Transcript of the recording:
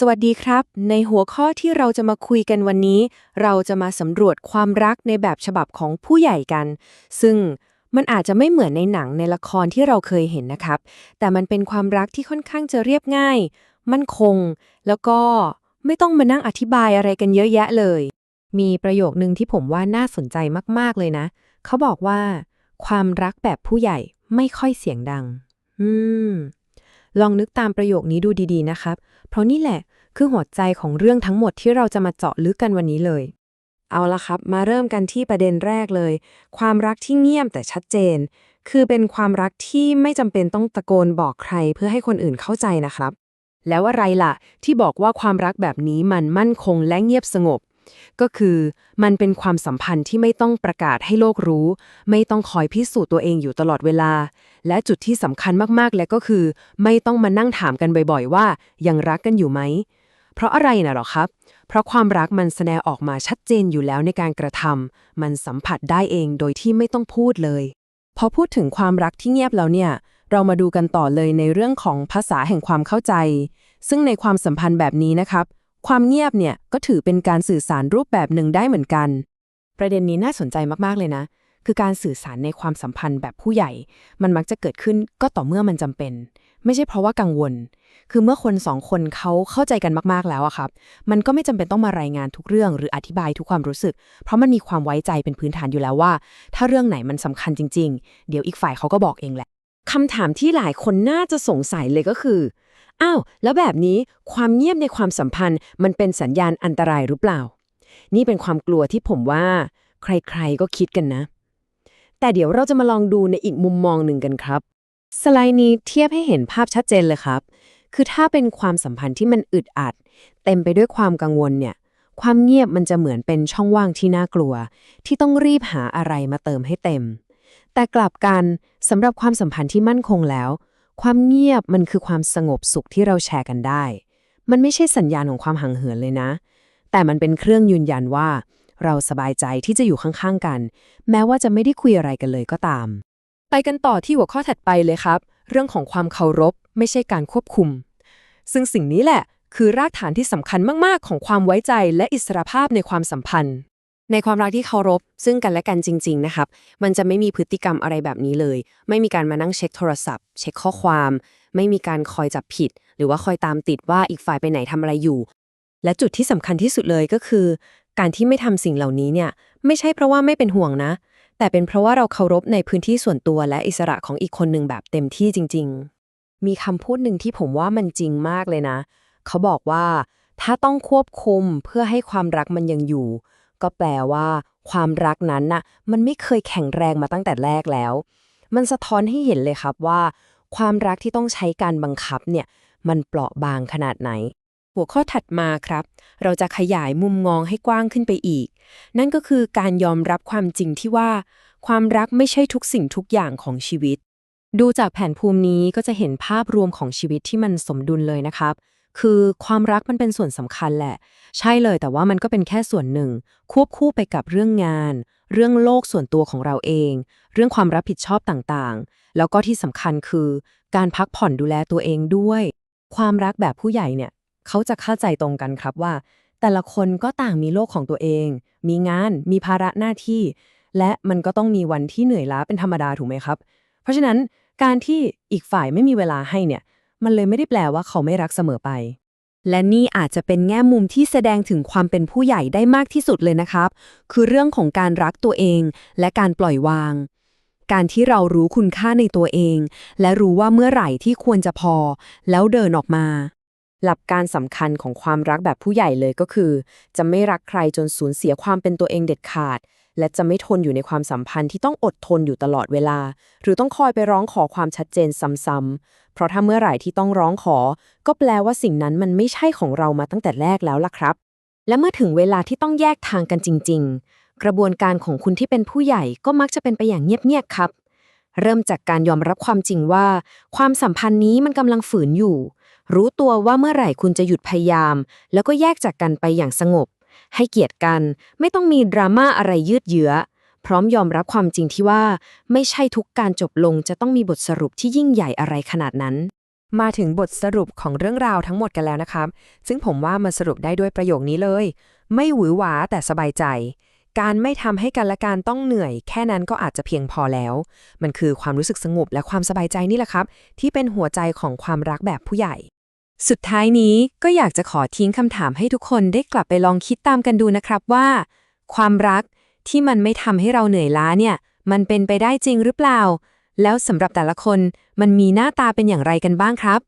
สวัสดีครับ ในหัวข้อที่เราจะมาคุยกันวันนี้ เราจะมาสำรวจความรักในแบบฉบับของผู้ใหญ่กัน ซึ่งมันอาจจะไม่เหมือนในหนังในละครที่เราเคยเห็นนะครับ แต่มันเป็นความรักที่ค่อนข้างจะเรียบง่าย มั่นคง แล้วก็ไม่ต้องมานั่งอธิบายอะไรกันเยอะแยะเลย มีประโยคนึงที่ผมว่าน่าสนใจมากๆเลยนะ เขาบอกว่า ความรักแบบผู้ใหญ่ไม่ค่อยเสียงดัง อืม ลองนึกตามประโยคนี้ดูดีๆนะครับ เพราะนี่แหละคือหัวใจของเรื่องทั้งหมดที่เราจะมาเจาะลึกกันวันนี้เลย เอาละครับ มาเริ่มกันที่ประเด็นแรกเลย ความรักที่เงียบแต่ชัดเจน คือเป็นความรักที่ไม่จำเป็นต้องตะโกนบอกใครเพื่อให้คนอื่นเข้าใจนะครับ แล้วอะไรล่ะ ที่บอกว่าความรักแบบนี้มันมั่นคงและเงียบสงบ ก็คือมันเป็นความสัมพันธ์ที่ไม่ต้องประกาศให้โลกรู้ ไม่ต้องคอยพิสูจน์ตัวเองอยู่ตลอดเวลา และจุดที่สำคัญมากๆ และก็คือ ไม่ต้องมานั่งถามกันบ่อยๆ ว่า ยังรักกันอยู่ไหม เพราะอะไรนะหรอครับ เพราะความรักมันแสดงออกมาชัดเจนอยู่แล้วในการกระทำมันสัมผัสได้เองโดยที่ไม่ต้องพูดเลยพอพูดถึงความรักที่เงียบแล้วเนี่ย เรามาดูกันต่อเลยในเรื่องของภาษาแห่งความเข้าใจ ซึ่งในความสัมพันธ์แบบนี้นะครับ ความเงียบเนี่ยก็ถือเป็นการสื่อสารรูปแบบหนึ่งได้เหมือนกัน ประเด็นนี้น่าสนใจมากๆเลยนะ คือการสื่อสารในความสัมพันธ์แบบผู้ใหญ่ มันมักจะเกิดขึ้นก็ต่อเมื่อมันจำเป็น ไม่ใช่เพราะว่ากังวล คือเมื่อคนสองคนเขาเข้าใจกันมากๆแล้วอะครับ มันก็ไม่จำเป็นต้องมารายงานทุกเรื่อง หรืออธิบายทุกความรู้สึก เพราะมันมีความไว้ใจเป็นพื้นฐานอยู่แล้วว่า ถ้าเรื่องไหนมันสำคัญจริง ๆ เดี๋ยวอีกฝ่ายเขาก็บอกเองแหละคำถามที่หลายคนน่าจะสงสัยเลยก็คือ อ้าว แล้วแบบนี้ความเงียบในความสัมพันธ์มันเป็นสัญญาณอันตรายหรือเปล่า นี่เป็นความกลัวที่ผมว่า ใครๆก็คิดกันนะ แต่เดี๋ยวเราจะมาลองดูในอีกมุมมองหนึ่งกันครับ สไลด์นี้เทียบให้เห็นภาพชัดเจนเลยครับ คือถ้าเป็นความสัมพันธ์ที่มันอึดอัด เต็มไปด้วยความกังวลเนี่ย ความเงียบมันจะเหมือนเป็นช่องว่างที่น่ากลัว ที่ต้องรีบหาอะไรมาเติมให้เต็ม แต่กลับกันสำหรับความสัมพันธ์ที่มั่นคงแล้ว ความเงียบมันคือความสงบสุขที่เราแชร์กันได้ มันไม่ใช่สัญญาณของความห่างเหินเลยนะ แต่มันเป็นเครื่องยืนยันว่า เราสบายใจที่จะอยู่ข้างๆกัน แม้ว่าจะไม่ได้คุยอะไรกันเลยก็ตาม ไปกันต่อที่หัวข้อถัดไปเลยครับ เรื่องของความเคารพ ไม่ใช่การควบคุม ซึ่งสิ่งนี้แหละ คือรากฐานที่สำคัญมากๆ ของความไว้ใจและอิสรภาพในความสัมพันธ์ ในความรักที่เคารพซึ่งกันและกันจริง ๆ นะครับ มันจะไม่มีพฤติกรรมอะไรแบบนี้เลย ไม่มีการมานั่งเช็คโทรศัพท์ เช็คข้อความ ไม่มีการคอยจับผิด หรือว่าคอยตามติดว่าอีกฝ่ายไปไหนทำอะไรอยู่ และจุดที่สำคัญที่สุดเลยก็คือ การที่ไม่ทำสิ่งเหล่านี้เนี่ย ไม่ใช่เพราะว่าไม่เป็นห่วงนะ แต่เป็นเพราะว่าเราเคารพในพื้นที่ส่วนตัวและอิสระของอีกคนหนึ่งแบบเต็มที่จริง ๆ มีคำพูดหนึ่งที่ผมว่ามันจริงมากเลยนะ เขาบอกว่า ถ้าต้องควบคุมเพื่อให้ความรักมันยังอยู่ ก็แปลว่า ความรักนั้นน่ะมันไม่เคยแข็งแรงมาตั้งแต่แรกแล้ว มันสะท้อนให้เห็นเลยครับว่า ความรักที่ต้องใช้การบังคับเนี่ยมันเปราะบางขนาดไหน หัวข้อถัดมาครับ เราจะขยายมุมมองให้กว้างขึ้นไปอีก นั่นก็คือการยอมรับความจริงที่ว่า ความรักไม่ใช่ทุกสิ่งทุกอย่างของชีวิต ดูจากแผนภูมินี้ก็จะเห็นภาพรวมของชีวิตที่มันสมดุลเลยนะครับ คือความรักมันเป็นส่วนสำคัญแหละ ใช่เลยแต่ว่ามันก็เป็นแค่ส่วนหนึ่ง ควบคู่ไปกับเรื่องงาน เรื่องโลกส่วนตัวของเราเอง เรื่องความรับผิดชอบต่างๆ แล้วก็ที่สำคัญคือ การพักผ่อนดูแลตัวเองด้วย ความรักแบบผู้ใหญ่เนี่ย เขาจะเข้าใจตรงกันครับว่า แต่ละคนก็ต่างมีโลกของตัวเอง มีงาน มีภาระหน้าที่ และมันก็ต้องมีวันที่เหนื่อยล้าเป็นธรรมดาถูกไหมครับ เพราะฉะนั้นการที่อีกฝ่ายไม่มีเวลาให้เนี่ย มันเลยไม่ได้แปลว่าเขาไม่รักเสมอไป และนี่อาจจะเป็นแง่มุมที่แสดงถึงความเป็นผู้ใหญ่ได้มากที่สุดเลยนะครับ คือเรื่องของการรักตัวเองและการปล่อยวาง การที่เรารู้คุณค่าในตัวเอง และรู้ว่าเมื่อไหร่ที่ควรจะพอ แล้วเดินออกมา หลักการสำคัญของความรักแบบผู้ใหญ่เลยก็คือ จะไม่รักใครจนสูญเสียความเป็นตัวเองเด็ดขาดและจะไม่ทนอยู่ในความสัมพันธ์ที่ต้องอดทนอยู่ตลอดเวลา หรือต้องคอยไปร้องขอความชัดเจนซ้ำๆ เพราะถ้าเมื่อไหร่ที่ต้องร้องขอ ก็แปลว่าสิ่งนั้นมันไม่ใช่ของเรามาตั้งแต่แรกแล้วล่ะครับ และเมื่อถึงเวลาที่ต้องแยกทางกันจริง ๆ กระบวนการของคุณที่เป็นผู้ใหญ่ก็มักจะเป็นไปอย่างเงียบๆครับ เริ่มจากการยอมรับความจริงว่า ความสัมพันธ์นี้มันกำลังฝืนอยู่ รู้ตัวว่าเมื่อไหร่คุณจะหยุดพยายาม แล้วก็แยกจากกันไปอย่างสงบ ให้เกียรติกัน ไม่ต้องมีดราม่าอะไรยืดเยื้อ พร้อมยอมรับความจริงที่ว่า ไม่ใช่ทุกการจบลงจะต้องมีบทสรุปที่ยิ่งใหญ่อะไรขนาดนั้น มาถึงบทสรุปของเรื่องราวทั้งหมดกันแล้วนะครับ ซึ่งผมว่ามันสรุปได้ด้วยประโยคนี้เลย ไม่หวือหวาแต่สบายใจ การไม่ทำให้กันและการต้องเหนื่อย แค่นั้นก็อาจจะเพียงพอแล้ว มันคือความรู้สึกสงบและความสบายใจนี่แหละครับ ที่เป็นหัวใจของความรักแบบผู้ใหญ่สุดท้ายนี้ก็อยากจะขอทิ้งคำถามให้ทุกคนได้กลับไปลองคิดตามกันดูนะครับว่า ความรัก ที่มันไม่ทำให้เราเหนื่อยล้าเนี่ย มันเป็นไปได้จริงหรือเปล่า แล้วสำหรับแต่ละคนมันมีหน้าตาเป็นอย่างไรกันบ้างครับ